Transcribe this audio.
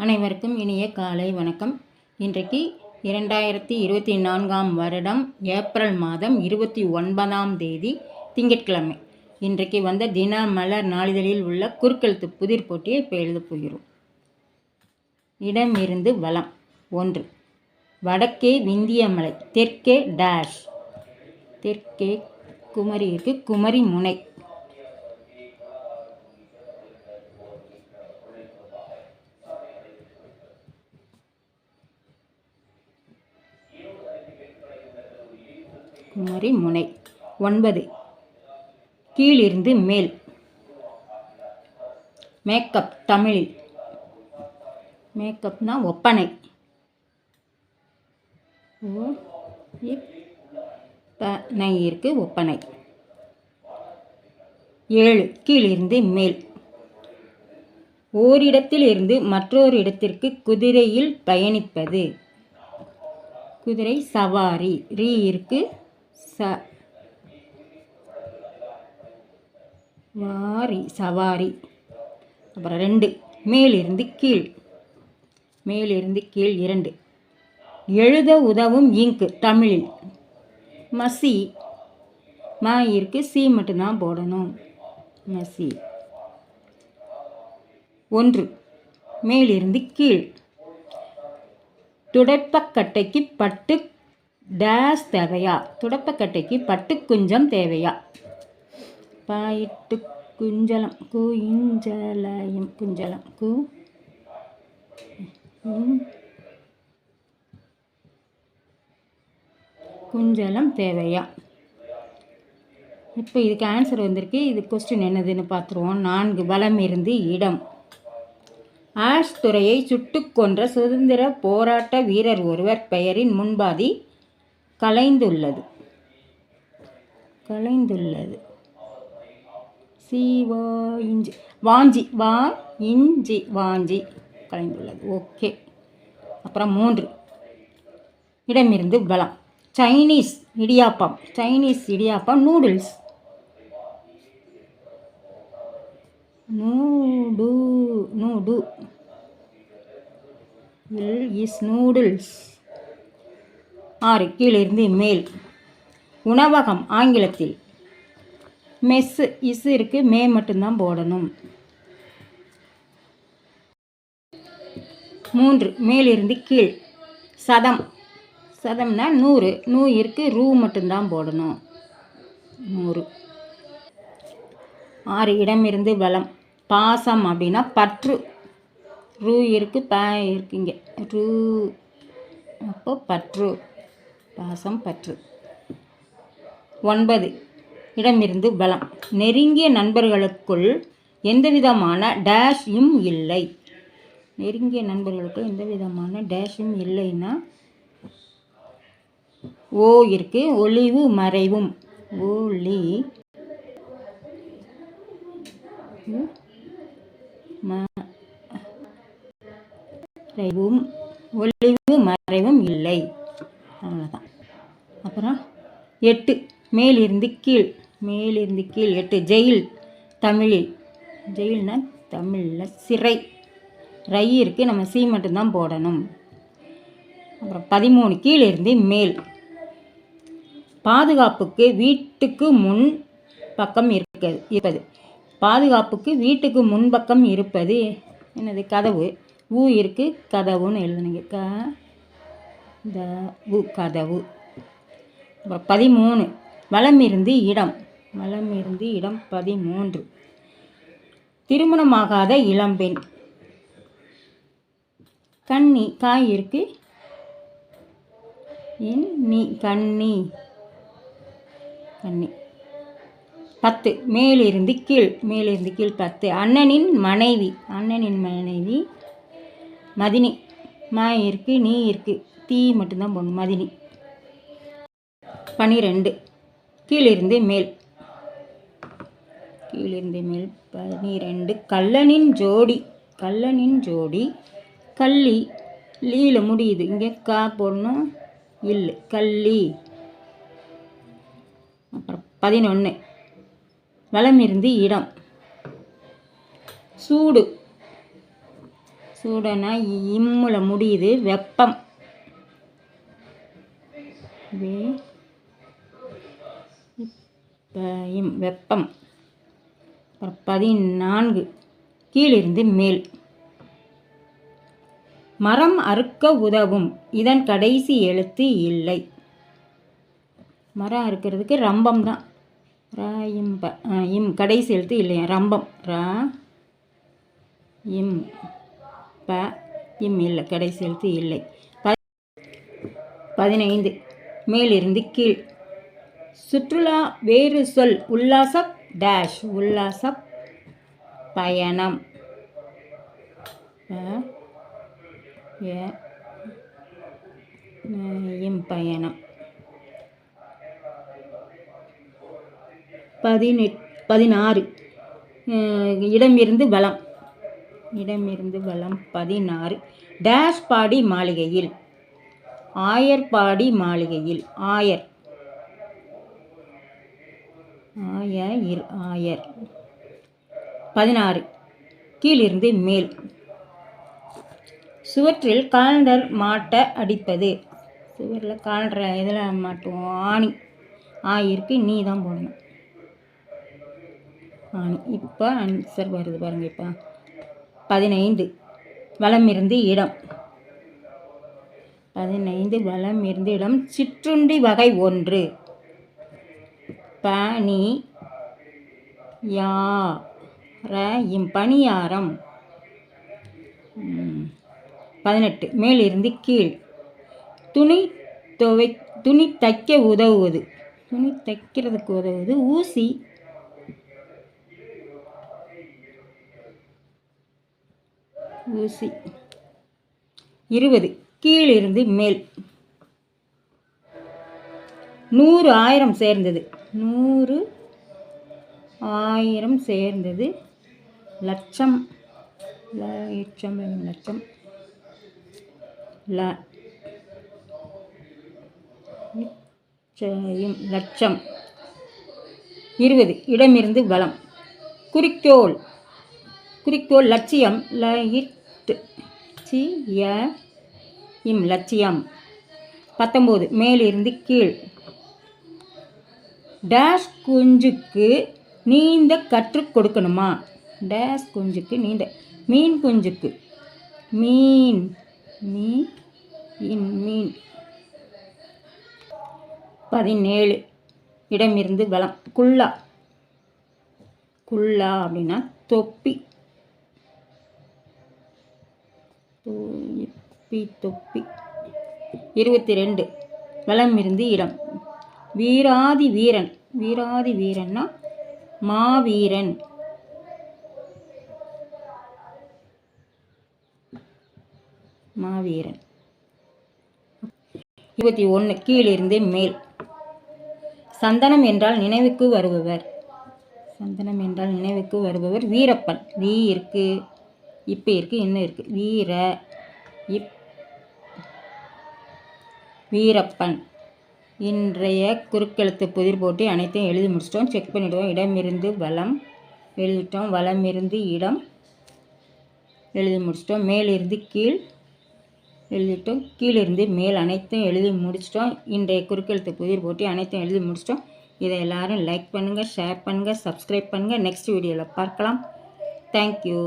அனைவருக்கும் இனிய காலை வணக்கம். இன்றைக்கு இரண்டாயிரத்தி இருபத்தி நான்காம் வருடம் ஏப்ரல் மாதம் இருபத்தி ஒன்பதாம் தேதி திங்கட்கிழமை. இன்றைக்கு வந்த தின மலர் நாளிதழில் உள்ள குறுக்கெழுத்து புதிர் போட்டியை இப்போ எழுதப் போகிறோம். இடமிருந்து வளம் ஒன்று. வடக்கே விந்திய மலை தெற்கே டேஷ். தெற்கே குமரி குமரி முனை குமரி முனை ஒன்பது. கீழிருந்து மேல். மேக்கப் தமிழில். மேக்கப்னா ஒப்பனை. ஓ நை இருக்கு ஒப்பனை. ஏழு. கீழிருந்து மேல். ஓரிடத்தில் இருந்து மற்றொரு இடத்திற்கு குதிரையில் பயணிப்பது. குதிரை சவாரி. ரீ இருக்கு ச வாரி சவாரி. அப்புறம் ரெண்டு மேலிருந்து கீழ். மேலிருந்து கீழ் இரண்டு. எழுத உதவும் இங்கு தமிழில். மசி. மா இருக்கு சி மட்டும்தான் போடணும். மசி. ஒன்று மேலிருந்து கீழ். துடைப்பக்கட்டைக்கு பட்டு டேஸ் தேவையா? துடப்பக்கட்டைக்கு பட்டு குஞ்சம் தேவையா? பாயிட்டு குஞ்சலம் கு இஞ்சலயம் குஞ்சலம் கு குஞ்சலம் தேவையா? இப்போ இதுக்கு ஆன்சர் வந்திருக்கு. இது கொஸ்டின் என்னதுன்னு பார்த்துருவோம். நான்கு வலம் இருந்து இடம். ஆஷ் துறையை சுட்டுக் கொன்ற சுதந்திர போராட்ட வீரர் ஒருவர் பெயரின் முன்பாதி கலைந்துள்ளது. கலைந்துள்ளது. சீவா இஞ்சி வாஞ்சி வா இஞ்சி வாஞ்சி. கலைந்துள்ளது. ஓகே. அப்புறம் மூன்று. இடமிருந்து பலம் Chinese idiyappam. Chinese idiyappam noodles. நூடு நூடு. இல் இஸ் நூடுல்ஸ் ஆறு. கீழிருந்து மேல். உணவகம் ஆங்கிலத்தில். மெஸ்ஸு இஸ் இருக்கு. மே மட்டும்தான் போடணும். மூன்று. மேலிருந்து கீழ். சதம். சதம்னா நூறு. நூ இருக்குது ரூ மட்டும்தான் போடணும். நூறு. ஆறு. இடமிருந்து வளம் பாசம் அப்படின்னா பற்று. ரூ இருக்கு. ப இருக்குங்க ரூ. அப்போ பற்று. பாசம் பற்று. ஒன்பது. இடமிருந்து பலம். நெருங்கிய நண்பர்களுக்குள் எந்த விதமான டேஷும் இல்லை. நெருங்கிய நண்பர்களுக்கு எந்த விதமான டேஷும் இல்லைன்னா ஓ இருக்கு ஒளிவு மறைவும். ஒளி மறைவும். ஒளிவு மறைவும் இல்லை. அவ்வளோதான் அப்புறம் எட்டு. மேலிருந்து கீழ். மேலிருந்து கீழ். எட்டு. ஜெயில். தமிழில். ஜெயில்னா தமிழில் சிறை. ரை இருக்குது நம்ம சி மட்டும்தான் போடணும். அப்புறம் பதிமூணு. கீழிருந்து மேல். பாதுகாப்புக்கு வீட்டுக்கு முன் பக்கம் இருக்கிறது இருப்பது. பாதுகாப்புக்கு வீட்டுக்கு முன்பக்கம் இருப்பது என்னது? கதவு. ஊ இருக்குது கதவுன்னு எழுதுனீங்க. க த உ கதவு. பதிமூணு. வலம் இருந்து இடம். வலம் இருந்து இடம் பதிமூன்று. திருமணமாகாத இளம்பெண் கண்ணி காய் இருக்கு. என் நீ கன்னி கண்ணி. பத்து. மேலிருந்து கீழ். மேலிருந்து கீழ் பத்து. அண்ணனின் மனைவி. அண்ணனின் மனைவி மதினி. மா இருக்கு நீ இருக்கு. தீ மட்டும்தான் போடணும். மதினி. பனிரெண்டு. கீழிருந்து மேல். கீழிருந்து மேல் பனிரெண்டு. கல்லனின் ஜோடி கல்லனின் ஜோடி. கள்ளி லீல முடியுது. இங்கே கா போடணும். இல்லை கள்ளி. அப்புறம் பதினொன்று வளமிருந்து இடம். சூடு. சூடனா இம்முல முடியுது. வெப்பம். வே வெப்பம். அப்புறம் பதினான்கு. கீழிருந்து மேல். மரம் அறுக்க உதவும். இதன் கடைசி எழுத்து இல்லை. மரம் அறுக்கிறதுக்கு ரம்பம் தான். ரா இம் ப இம். கடைசி எழுத்து இல்லையா ரம்பம். ரா இம் ப இம் இல்லை. கடைசி எழுத்து இல்லை. ப பதினைந்து. மேலிருந்து கீழ். சுற்றுலா வேறு சொல். உல்லாச டேஷ் உல்லாச பயணம். இம் பயணம். பதினெட் பதினாறு. இடமிருந்து வளம் இடமிருந்து வளம் பதினாறு. டேஷ் பாடி மாளிகையில். ஆயர்பாடி மாளிகையில். ஆயர். ஆய இரு ஆயர் பதினாறு. கீழிருந்து மேல். சுவற்றில் காலண்டர் மாட்ட அடிப்பது. சுவரில் காலண்டரை இதில் மாட்டுவோம்? ஆணி. ஆயிருக்கு நீ தான் போடணும். ஆணி. இப்போ ஆன்சர் வருது பாருங்க இப்போ. பதினைந்து. வளமிருந்து இருந்து இடம். பதினைந்து வளம் இருந்து இடம். சிற்றுண்டி வகை ஒன்று. பனி யா ர பணியாரம் பதினெட்டு. மேலிருந்து கீழ். துணி துவை துணி தைக்க உதவுவது. துணி தைக்கிறதுக்கு உதவுவது. ஊசி. ஊசி. இருபது. கீழிருந்து மேல். நூறு ஆயிரம் சேர்ந்தது. நூறு ஆயிரம் சேர்ந்தது. லட்சம் லட்சம் லட்சம். ல லட்சம் லட்சம். இருபது இடமிருந்து பலம் குறிக்கோள் குறிக்கோள் லட்சியம் ல சி ய இம் லட்சியம். பத்தொம்போது மேலிருந்து கீழ். டேஷ் குஞ்சுக்கு நீந்த கற்றுக் கொடுக்கணுமா? டேஷ் குஞ்சுக்கு நீந்த மீன் குஞ்சுக்கு. மீன் மீன் மீன் பதினேழு. இடமிருந்து வளம். குல்லா. குல்லா அப்படின்னா தொப்பி. தொப்பி தொப்பி. இருபத்தி ரெண்டு. வளம் இருந்து இடம். வீராதி வீரன். வீராதி வீரன்னா மாவீரன். மாவீரன். இருபத்தி ஒன்று கீழிருந்து மேல். சந்தனம் என்றால் நினைவுக்கு வருபவர். சந்தனம் என்றால் நினைவுக்கு வருபவர் வீரப்பன். வீ இருக்கு இப்போ இருக்கு இன்னும் இருக்கு. வீர இப் வீரப்பன். இன்றைய குறுக்கெழுத்து புதிர் போட்டி அனைத்தையும் எழுதி முடிச்சிட்டோம். செக் பண்ணிவிடுவோம் இடமிருந்து வளம் எழுதிட்டோம். இருந்து இடம் எழுதி முடிச்சிட்டோம். மேலிருந்து கீழ் எழுதிட்டோம். கீழிருந்து மேல் அனைத்தும் எழுதி முடிச்சிட்டோம். இன்றைய குறுக்கெழுத்து புதிர் போட்டி அனைத்தையும் எழுதி முடிச்சிட்டோம். இதை எல்லோரும் லைக் பண்ணுங்கள் ஷேர் பண்ணுங்கள் சப்ஸ்கிரைப் பண்ணுங்கள் நெக்ஸ்ட் வீடியோவில் பார்க்கலாம். தேங்க்யூ